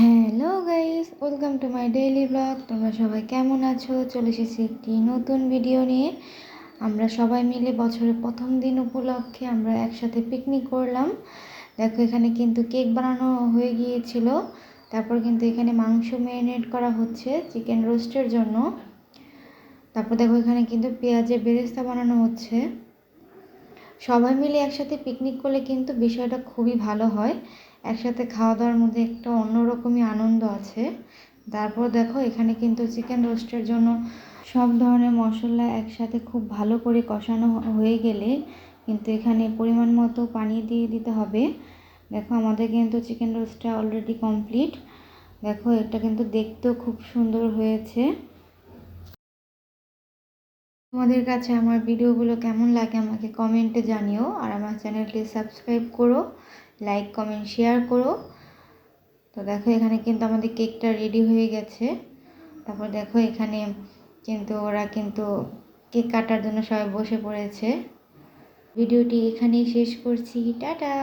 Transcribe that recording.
Hello guys, welcome to my daily blog. তোমরা সবাই কেমন আছো? চলে এসেছি একটি নতুন ভিডিও নিয়ে। আমরা সবাই মিলে বছরের প্রথম দিন উপলক্ষে আমরা একসাথে পিকনিক করলাম। দেখো, এখানে কিন্তু কেক বানানো হয়ে গিয়েছিল। তারপর কিন্তু এখানে মাংস ম্যারিনেট করা হচ্ছে চিকেন রোস্টের জন্য। তারপর দেখো, এখানে কিন্তু পেঁয়াজের বেরেস্তা বানানো হচ্ছে। সবাই মিলে একসাথে পিকনিক করলে কিন্তু বিষয়টা খুবই ভালো হয়। একসাথে খাওয়া দাওয়ার মধ্যে একটা অন্যরকমই আনন্দ আছে। তারপর দেখো, এখানে কিন্তু চিকেন রোস্টের জন্য সব ধরনের মশলা একসাথে খুব ভালো করে কষানো হয়ে গেলে কিন্তু এখানে পরিমাণ মতো পানি দিয়ে দিতে হবে। দেখো, আমাদের কিন্তু চিকেন রোস্টটা অলরেডি কমপ্লিট দেখো, এটা কিন্তু দেখতেও খুব সুন্দর হয়েছে। তোমাদের কাছে আমার ভিডিওগুলো কেমন লাগে আমাকে কমেন্টে জানিও আর আমার চ্যানেলটি সাবস্ক্রাইব করো, লাইক, কমেন্ট, শেয়ার করো। তো দেখো এখানে কিন্তু আমাদের কেকটা রেডি হয়ে গেছে। তারপর দেখো এখানে কিন্তু ওরা কিন্তু কেক কাটার জন্য সবাই বসে পড়েছে। ভিডিওটি এখানেই শেষ করছি। টাটা!